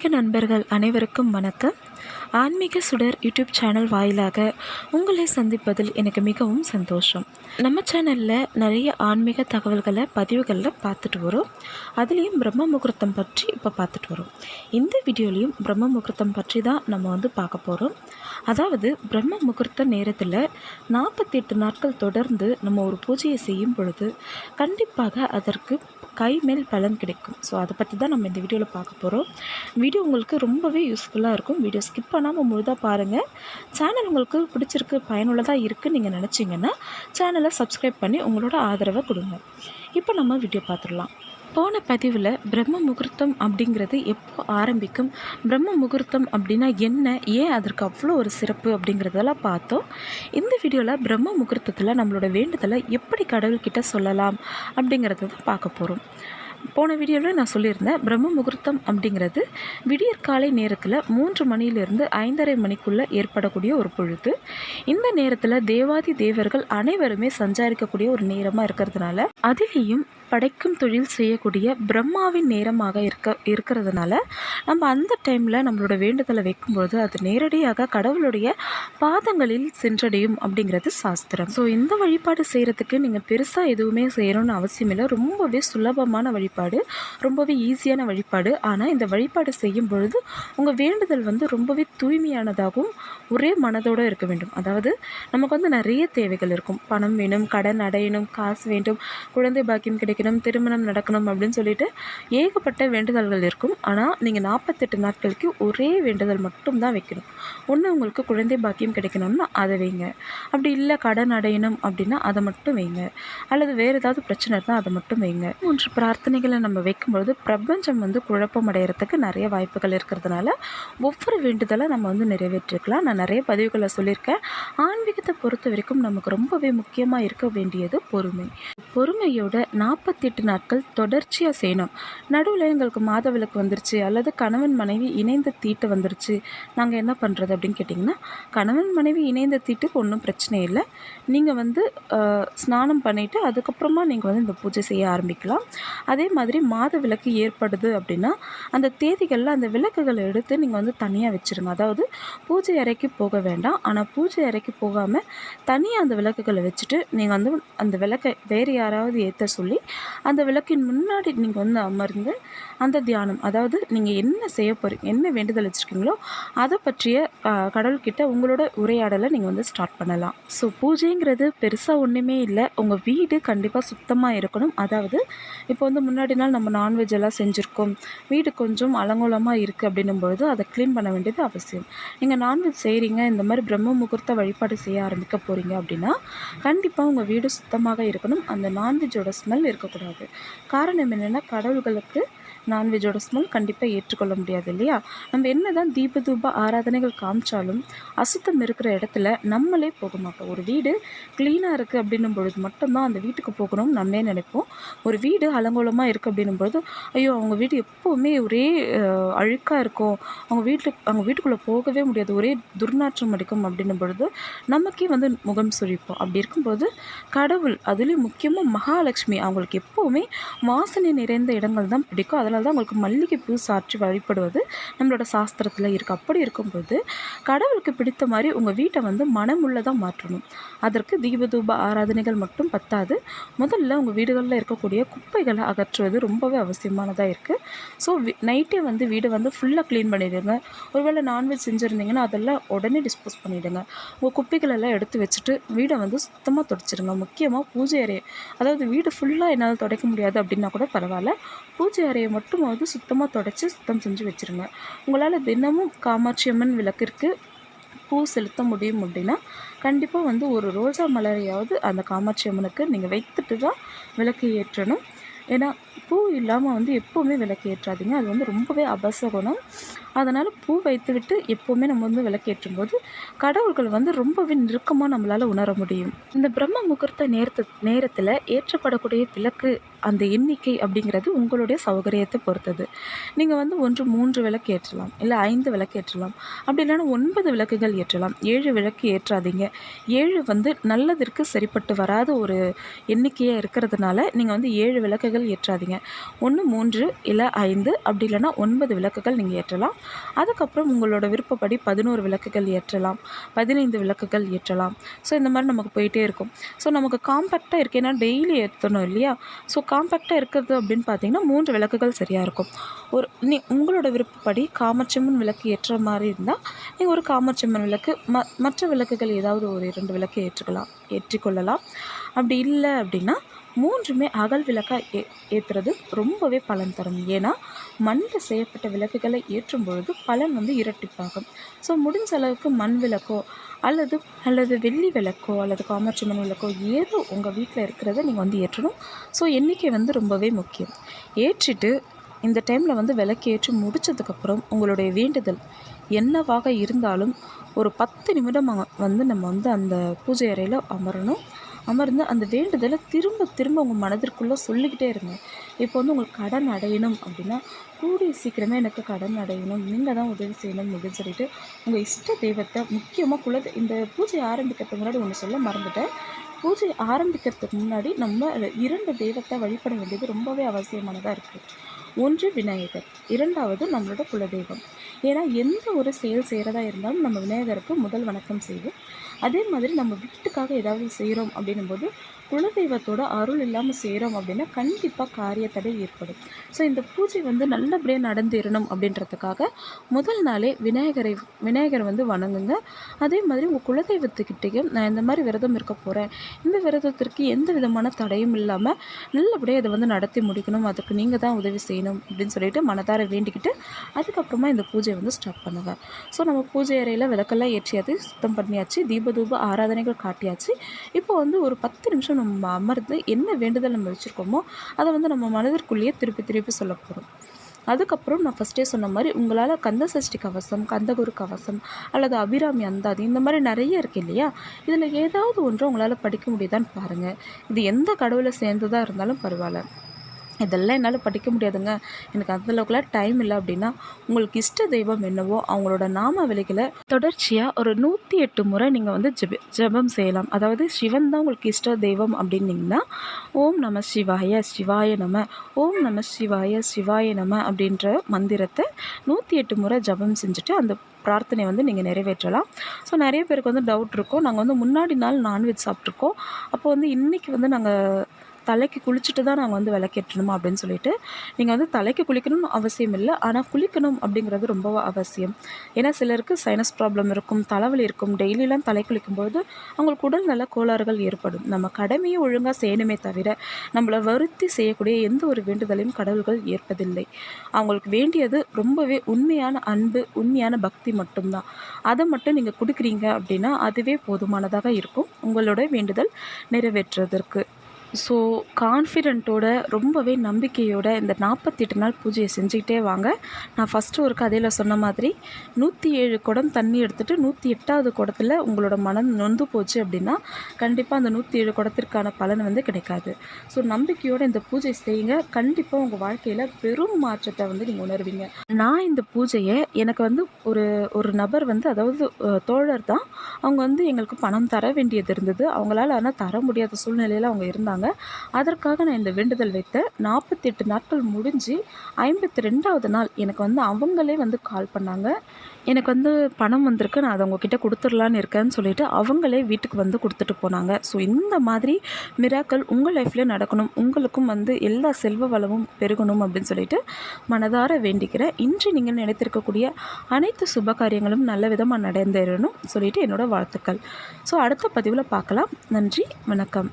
ஆன்மீக நண்பர்கள் அனைவருக்கும் வணக்கம். ஆன்மீக சுடர் யூடியூப் சேனல் வாயிலாக உங்களை சந்திப்பதில் எனக்கு மிகவும் சந்தோஷம். நம்ம சேனலில் நிறைய ஆன்மீக தகவல்களை பதிவுகளில் பார்த்துட்டு வரோம். அதுலேயும் பிரம்ம முகூர்த்தம் பற்றி இப்போ பார்த்துட்டு வரோம். இந்த வீடியோலையும் பிரம்ம முகூர்த்தம் பற்றி தான் நம்ம வந்து பார்க்க போகிறோம் அதாவது பிரம்ம முகூர்த்த நேரத்தில் நாற்பத்தெட்டு நாட்கள் தொடர்ந்து நம்ம ஒரு பூஜையை செய்யும் பொழுது கண்டிப்பாக அதற்கு கை மேல் பலன் கிடைக்கும். ஸோ அதை பற்றி தான் நம்ம இந்த வீடியோவில் பார்க்க போகிறோம் வீடியோ உங்களுக்கு ரொம்பவே யூஸ்ஃபுல்லாக இருக்கும். வீடியோ ஸ்கிப் பண்ணாமல் முழுதாக பாருங்கள் சேனல் உங்களுக்கு பிடிச்சிருக்கு பயனுள்ளதாக இருக்குதுன்னு நீங்கள் நினச்சிங்கன்னா சேனலை சப்ஸ்கிரைப் பண்ணி உங்களோட ஆதரவை கொடுங்க. இப்போ நம்ம வீடியோ பார்த்துடலாம். போன பதிவில் பிரம்ம முகூர்த்தம் அப்படிங்கிறது எப்போ ஆரம்பிக்கும்? பிரம்ம முகூர்த்தம் அப்படின்னா என்ன? ஏன் அதற்கு அவ்வளோ ஒரு சிறப்பு அப்படிங்கிறதெல்லாம் பார்த்தோம். இந்த வீடியோவில் பிரம்ம முகூர்த்தத்தில் நம்மளோட வேண்டுதலை எப்படி கடவுள்கிட்ட சொல்லலாம் அப்படிங்கிறத தான் பார்க்க போகிறோம் போன வீடியோவில் நான் சொல்லியிருந்தேன் பிரம்ம முகூர்த்தம் அப்படிங்கிறது விடியற்காலை நேரத்தில் மூன்று மணியிலிருந்து ஐந்தரை மணிக்குள்ளே ஏற்படக்கூடிய ஒரு பொழுது. இந்த நேரத்தில் தேவாதி தேவர்கள் அனைவருமே சஞ்சாரிக்கக்கூடிய ஒரு நேரமாக இருக்கிறதுனால அதிலேயும் படைக்கும் தொழில் செய்யக்கூடிய பிரம்மாவின் நேரமாக இருக்க இருக்கிறதுனால நம்ம அந்த டைமில் நம்மளோட வேண்டுதலை வைக்கும்பொழுது அது நேரடியாக கடவுளுடைய பாதங்களில் சென்றடையும் அப்படிங்கிறது சாஸ்திரம். ஸோ இந்த வழிபாடு செய்கிறதுக்கு நீங்கள் பெருசாக எதுவுமே செய்யணும்னு அவசியம் இல்லை. ரொம்பவே சுலபமான வழிபாடு ரொம்பவே ஈஸியான வழிபாடு. ஆனால் இந்த வழிபாடு செய்யும் பொழுது உங்கள் வேண்டுதல் வந்து ரொம்பவே தூய்மையானதாகவும் ஒரே மனதோடு இருக்க வேண்டும். அதாவது நமக்கு வந்து நிறைய தேவைகள் இருக்கும். பணம் வேணும் கடன் அடையணும் காசு வேண்டும் குழந்தை பாக்கியம் கிடைக்கணும் திருமணம் நடக்கணும் அப்படின்னு சொல்லிட்டு ஏகப்பட்ட வேண்டுதல்கள் இருக்கும். ஆனால் நீங்கள் நாற்பத்தெட்டு நாட்களுக்கு ஒரே வேண்டுதல் மட்டும் தான் வைக்கணும். ஒன்று உங்களுக்கு குழந்தை பாக்கியம் கிடைக்கணும்னா அதை வைங்க. அப்படி இல்லை கடன் அடையணும் அப்படின்னா அதை மட்டும் வைங்க. அல்லது வேறு ஏதாவது பிரச்சனை இருந்தால் அதை மட்டும் வைங்க. மூன்று பிரார்த்தனைகளை நம்ம வைக்கும்பொழுது பிரபஞ்சம் வந்து குழப்பம் அடைகிறதுக்கு நிறைய வாய்ப்புகள் இருக்கிறதுனால ஒவ்வொரு வேண்டுதலை நம்ம வந்து நிறைவேற்றிருக்கலாம். நான் நிறைய பதிவுகளை சொல்லியிருக்கேன். ஆன்மீகத்தை பொறுத்த வரைக்கும் நமக்கு ரொம்பவே முக்கியமாக இருக்க வேண்டியது பொறுமை. பொறுமையோட நாற்பது நாற்பத்தெட்டு நாட்கள் தொடர்ச்சியாக செய்யணும். நடுவில் எங்களுக்கு மாதவிலக்கு வந்துருச்சு அல்லது கணவன் மனைவி இணைந்த தீட்டு வந்துருச்சு. நாங்கள் என்ன பண்ணுறது அப்படின்னு கேட்டிங்கன்னா கணவன் மனைவி இணைந்த தீட்டுக்கு ஒன்றும் பிரச்சனை இல்லை. நீங்கள் வந்து ஸ்நானம் பண்ணிவிட்டு அதுக்கப்புறமா நீங்கள் வந்து இந்த பூஜை செய்ய ஆரம்பிக்கலாம். அதே மாதிரி மாத விளக்கு ஏற்படுது அப்படின்னா அந்த தேதிகளில் அந்த விளக்குகளை எடுத்து நீங்கள் வந்து தனியாக வச்சுருங்க. அதாவது பூஜை அறைக்கு போக வேண்டாம். ஆனால் பூஜை அறைக்கு போகாமல் தனியாக அந்த விளக்குகளை வச்சுட்டு நீங்கள் வந்து அந்த விளக்கை வேறு யாராவது ஏற்ற சொல்லி அந்த விளக்கின் முன்னாடி நீங்கள் வந்து அமர்ந்து அந்த தியானம் அதாவது நீங்கள் என்ன செய்ய போகிறீங்க என்ன வேண்டுதல் வச்சுருக்கீங்களோ அதை பற்றிய கடவுள்கிட்ட உங்களோட உரையாடலை நீங்கள் வந்து ஸ்டார்ட் பண்ணலாம். ஸோ பூஜைங்கிறது பெருசாக ஒன்றுமே இல்லை. உங்கள் வீடு கண்டிப்பாக சுத்தமாக இருக்கணும். அதாவது இப்போ வந்து முன்னாடி நாள் நம்ம நான்வெஜ் எல்லாம் செஞ்சுருக்கோம். வீடு கொஞ்சம் அலங்கோலமாக இருக்குது அப்படின்னும் பொழுது அதை க்ளீன் பண்ண வேண்டியது அவசியம். நீங்கள் நான்வெஜ் செய்கிறீங்க இந்த மாதிரி பிரம்ம முகூர்த்த வழிபாடு செய்ய ஆரம்பிக்க போகிறீங்க அப்படின்னா கண்டிப்பாக உங்கள் வீடு சுத்தமாக இருக்கணும். அந்த நான்வெஜ்ஜோட ஸ்மெல் இருக்கக்கூடாது காரணம் என்னென்னா கடவுள்களுக்கு நான்வெஜ்ஜோட ஸ்மெல் கண்டிப்பாக ஏற்றுக்கொள்ள முடியாது இல்லையா? நம்ம என்ன தான் தீப தூப ஆராதனைகள் காமிச்சாலும் அசுத்தம் இருக்கிற இடத்துல நம்மளே போக மாட்டோம். ஒரு வீடு க்ளீனாக இருக்குது அப்படின்னும் பொழுது மட்டும்தான் அந்த வீட்டுக்கு போகணும்னு நம்மளே நினைப்போம். ஒரு வீடு அலங்கோலமாக இருக்குது அப்படின்னும் பொழுது ஐயோ அவங்க வீடு எப்போவுமே ஒரே அழுக்காக இருக்கும். அவங்க வீட்டில் அவங்க வீட்டுக்குள்ளே போகவே முடியாது. ஒரே துர்நாற்றம் அடிக்கும் அப்படின்னும் பொழுது நமக்கே வந்து முகம் சுழிப்போம். அப்படி இருக்கும்போது கடவுள் அதுலேயும் முக்கியமாக மகாலட்சுமி அவங்களுக்கு எப்போவுமே வாசனை நிறைந்த இடங்கள் தான் பிடிக்கும். அதில் அதனால தான் உங்களுக்கு மல்லிகைப்பூ சாற்றி வழிபடுவது நம்மளோட சாஸ்திரத்தில் இருக்குது அப்படி இருக்கும்போது கடவுளுக்கு பிடித்த மாதிரி உங்கள் வீட்டை வந்து மனமுள்ளதாக மாற்றணும். அதற்கு தீபதூப ஆராதனைகள் மட்டும் பத்தாது. முதல்ல உங்கள் வீடுகளில் இருக்கக்கூடிய குப்பைகளை அகற்றுவது ரொம்பவே அவசியமானதாக இருக்குது ஸோ நைட்டே வந்து வீடு வந்து ஃபுல்லாக க்ளீன் பண்ணிவிடுங்க ஒருவேளை நான்வெஜ் செஞ்சுருந்தீங்கன்னா அதெல்லாம் உடனே டிஸ்போஸ் பண்ணிவிடுங்க உங்கள் குப்பைகளெல்லாம் எடுத்து வச்சுட்டு வீடை வந்து சுத்தமாக தொடச்சிடுங்க முக்கியமாக பூஜை அறையை அதாவது வீடு ஃபுல்லாக என்னால் துடைக்க முடியாது அப்படின்னா கூட பரவாயில்ல. பூஜை அறையை மட்டுமாவது சுத்தமாக தொடச்சி சுத்தம் செஞ்சு வச்சுருங்க. உங்களால் தினமும் காமாட்சி அம்மன் விளக்கிற்கு பூ செலுத்த முடியும் அப்படின்னா கண்டிப்பாக வந்து ஒரு ரோஜா மலரையாவது அந்த காமாட்சி அம்மனுக்கு நீங்கள் வைத்துட்டு தான் விளக்கு ஏற்றணும். ஏன்னா பூ இல்லாமல் வந்து எப்போவுமே விளக்கு ஏற்றாதீங்க. அது வந்து ரொம்பவே அபசகுணம். அதனால் பூ வைத்துவிட்டு எப்போவுமே நம்ம வந்து விளக்கேற்றும் போது கடவுள்கள் வந்து ரொம்பவே நெருக்கமாக நம்மளால் உணர முடியும். இந்த பிரம்ம முகூர்த்த நேரத்து நேரத்தில் ஏற்றப்படக்கூடிய விளக்கு அந்த எண்ணிக்கை அப்படிங்கிறது உங்களுடைய சௌகரியத்தை பொறுத்தது. நீங்கள் வந்து ஒன்று மூன்று விளக்கு ஏற்றலாம் இல்லை ஐந்து விளக்கு ஏற்றலாம். அப்படி இல்லைன்னா ஒன்பது விளக்குகள் ஏற்றலாம். ஏழு விளக்கு ஏற்றாதீங்க. ஏழு வந்து நல்லதற்கு சரிப்பட்டு வராத ஒரு எண்ணிக்கையாக இருக்கிறதுனால நீங்கள் வந்து ஏழு விளக்குகள் ஏற்றாதீங்க. ஒன்று மூன்று இல்லை ஐந்து அப்படி இல்லைன்னா ஒன்பது விளக்குகள் நீங்கள் ஏற்றலாம். அதுக்கப்புறம் உங்களோட விருப்பப்படி பதினோரு விளக்குகள் ஏற்றலாம். பதினைந்து விளக்குகள் ஏற்றலாம். ஸோ இந்த மாதிரி நமக்கு போயிட்டே இருக்கும். ஸோ நமக்கு காம்பேக்டாக இருக்கு. ஏன்னா டெய்லி ஏற்றணும் இல்லையா? ஸோ காம்பேக்டாக இருக்கிறது அப்படின்னு பார்த்தீங்கன்னா மூன்று விளக்குகள் சரியாக இருக்கும். ஒரு நீ உங்களோட விருப்பப்படி காமச்சம்மன் விளக்கு ஏற்றுற மாதிரி இருந்தால் நீங்கள் ஒரு காமச்சம்மன் விளக்கு ம மற்ற விளக்குகள் ஏதாவது ஒரு இரண்டு விளக்கு ஏற்றுக்கலாம் ஏற்றிக்கொள்ளலாம். அப்படி இல்லை அப்படின்னா மூன்றுமே அகல் விளக்காக ஏ ஏற்றுறது ரொம்பவே பலன் தரும். ஏன்னா மண்ணில் செய்யப்பட்ட விளக்குகளை ஏற்றும் பொழுது பலன் வந்து இரட்டிப்பாகும். ஸோ முடிஞ்ச அளவுக்கு மண் விளக்கோ அல்லது அல்லது வெள்ளி விளக்கோ அல்லது காமாட்சி மண் விளக்கோ ஏதோ உங்கள் வீட்டில் இருக்கிறத நீங்கள் வந்து ஏற்றணும். ஸோ எண்ணிக்கை வந்து ரொம்பவே முக்கியம். ஏற்றிட்டு இந்த டைமில் வந்து விளக்கு ஏற்றி முடித்ததுக்கப்புறம் உங்களுடைய வேண்டுதல் என்னவாக இருந்தாலும் ஒரு பத்து நிமிடம் வந்து நம்ம வந்து அந்த பூஜை அறையில் அமரணும். அமர்ந்து அந்த வேண்டுதலை திரும்ப திரும்ப உங்கள் மனதிற்குள்ளே சொல்லிக்கிட்டே இருங்க. இப்போ வந்து உங்களுக்கு கடன் அடையணும் அப்படின்னா கூடிய சீக்கிரமே எனக்கு கடன் அடையணும். நீங்கள் தான் உதவி செய்யணும் அப்படின்னு சொல்லிட்டு உங்கள் இஷ்ட தெய்வத்தை முக்கியமாக குல இந்த பூஜை ஆரம்பிக்கிறதுக்கு முன்னாடி ஒன்று சொல்ல மறந்துட்டேன். பூஜை ஆரம்பிக்கிறதுக்கு முன்னாடி நம்ம இரண்டு தெய்வத்தை வழிபட வேண்டியது ரொம்பவே அவசியமானதாக இருக்குது ஒன்று விநாயகர் இரண்டாவது நம்மளோட குலதெய்வம். ஏன்னா எந்த ஒரு செயல் செய்கிறதா இருந்தாலும் நம்ம விநாயகருக்கு முதல் வணக்கம் செய்வோம். அதே மாதிரி நம்ம வீட்டுக்காக ஏதாவது செய்கிறோம் அப்படின்னும் போது குலதெய்வத்தோட அருள் இல்லாமல் செய்கிறோம் அப்படின்னா கண்டிப்பாக காரியத்தடை ஏற்படும். ஸோ இந்த பூஜை வந்து நல்லபடியாக நடந்தேறணும் அப்படின்றதுக்காக முதல் நாளே விநாயகரை விநாயகரை வந்து வணங்குங்க. அதே மாதிரி உங்கள் குலதெய்வத்துக்கிட்டேயும் நான் இந்த மாதிரி விரதம் இருக்க போகிறேன் இந்த விரதத்திற்கு எந்த விதமான தடையும் இல்லாமல் நல்லபடியாக இதை வந்து நடத்தி முடிக்கணும். அதுக்கு நீங்கள் தான் உதவி செய்யணும் அப்படின்னு சொல்லிட்டு மனதார வேண்டிக்கிட்டு அதுக்கப்புறமா இந்த பூஜையை வந்து ஸ்டார்ட் பண்ணுங்க. ஸோ நம்ம பூஜை அறையில் விளக்கெல்லாம் ஏற்றியாச்சு சுத்தம் பண்ணியாச்சு. தீப தூப ஆராதனைகள் காட்டியாச்சு. இப்போ வந்து ஒரு பத்து நிமிஷம் நம்ம அமர்ந்து என்ன வேண்டுதல் நம்ம வச்சுருக்கோமோ அதை வந்து நம்ம மனதிற்குள்ளேயே திருப்பி திருப்பி சொல்ல போகிறோம் அதுக்கப்புறம் நான் ஃபஸ்ட்டே சொன்ன மாதிரி உங்களால் கந்த சஷ்டி கவசம் கந்தகுரு கவசம் அல்லது அபிராமி அந்தாதி இந்த மாதிரி நிறைய இருக்குது இல்லையா? இதில் ஏதாவது ஒன்று உங்களால் படிக்க முடியுதான்னு பாருங்கள் இது எந்த கடவுளை சேர்ந்ததாக இருந்தாலும் பரவாயில்ல. இதெல்லாம் என்னால் படிக்க முடியாதுங்க. எனக்கு அந்தளவுக்குலாம் டைம் இல்லை அப்படின்னா உங்களுக்கு இஷ்ட தெய்வம் என்னவோ அவங்களோட நாம விலைகளை தொடர்ச்சியாக ஒரு நூற்றி எட்டு முறை நீங்கள் வந்து ஜெப ஜெபம் செய்யலாம். அதாவது சிவன் தான் உங்களுக்கு இஷ்ட தெய்வம் அப்படின்னீங்கன்னா ஓம் நம சிவாய சிவாய நம ஓம் நம சிவாய சிவாய நம அப்படின்ற மந்திரத்தை நூற்றி எட்டு முறை ஜபம் செஞ்சுட்டு அந்த பிரார்த்தனை வந்து நீங்கள் நிறைவேற்றலாம். ஸோ நிறைய பேருக்கு வந்து டவுட் இருக்கும். நாங்கள் வந்து முன்னாடி நாள் நான்வெஜ் சாப்பிட்ருக்கோம் அப்போ வந்து இன்றைக்கி வந்து நாங்கள் தலைக்கு குளிச்சுட்டு தான் நாங்கள் வந்து விளக்கேற்றணுமா அப்படின்னு சொல்லிட்டு நீங்கள் வந்து தலைக்கு குளிக்கணும்னு அவசியம் இல்லை ஆனால் குளிக்கணும் அப்படிங்கிறது ரொம்ப அவசியம். ஏன்னா சிலருக்கு சைனஸ் ப்ராப்ளம் இருக்கும் தலைவலி இருக்கும் டெய்லியெலாம் தலை குளிக்கும்போது அவங்களுக்கு உடல் நல்ல கோளாறுகள் ஏற்படும். நம்ம கடமையை ஒழுங்காக செய்யணுமே தவிர நம்மளை வருத்தி செய்யக்கூடிய எந்த ஒரு வேண்டுதலையும் கடவுள்கள் ஏற்பதில்லை. அவங்களுக்கு வேண்டியது ரொம்பவே உண்மையான அன்பு உண்மையான பக்தி மட்டும்தான். அதை மட்டும் நீங்கள் கொடுக்குறீங்க அப்படின்னா அதுவே போதுமானதாக இருக்கும். உங்களோட வேண்டுதல் நிறைவேற்றுவதற்கு. ஸோ கான்ஃபிடென்ட்டோட ரொம்பவே நம்பிக்கையோட இந்த நாற்பத்தெட்டு நாள் பூஜையை செஞ்சுக்கிட்டே வாங்க. நான் ஃபஸ்ட்டு ஒரு கதையில் சொன்ன மாதிரி நூற்றி ஏழு குடம் தண்ணி எடுத்துகிட்டு நூற்றி எட்டாவது குடத்தில் உங்களோட மனம் நொந்து போச்சு அப்படின்னா கண்டிப்பாக அந்த நூற்றி ஏழு குடத்திற்கான பலன் வந்து கிடைக்காது. ஸோ நம்பிக்கையோடு இந்த பூஜை செய்யுங்க. கண்டிப்பாக உங்கள் வாழ்க்கையில் பெரும் மாற்றத்தை வந்து நீங்கள் உணர்வீங்க. நான் இந்த பூஜையை எனக்கு வந்து ஒரு ஒரு நபர் வந்து அதாவது தோழர் தான். அவங்க வந்து எங்களுக்கு பணம் தர வேண்டியது இருந்தது. அவங்களால ஆனால் தர முடியாத சூழ்நிலையில் அவங்க இருந்தாங்க. சொன்னாங்க அதற்காக நான் இந்த வேண்டுதல் வைத்த நாற்பத்தெட்டு நாட்கள் முடிஞ்சு ஐம்பத்தி ரெண்டாவது நாள் எனக்கு வந்து அவங்களே வந்து கால் பண்ணாங்க. எனக்கு வந்து பணம் வந்திருக்கு நான் அதை உங்ககிட்ட கொடுத்துடலான்னு இருக்கேன்னு சொல்லிட்டு அவங்களே வீட்டுக்கு வந்து கொடுத்துட்டு போனாங்க. ஸோ இந்த மாதிரி மிராக்கள் உங்கள் லைஃப்லேயும் நடக்கணும். உங்களுக்கும் வந்து எல்லா செல்வ வளமும் பெருகணும் அப்படின்னு சொல்லிட்டு மனதார வேண்டிக்கிறேன். இன்று நீங்கள் நினைத்திருக்கக்கூடிய அனைத்து சுப காரியங்களும் நல்ல விதமாக நடந்தேறணும் சொல்லிட்டு என்னோடய வாழ்த்துக்கள். ஸோ அடுத்த பதிவில் பார்க்கலாம். நன்றி வணக்கம்.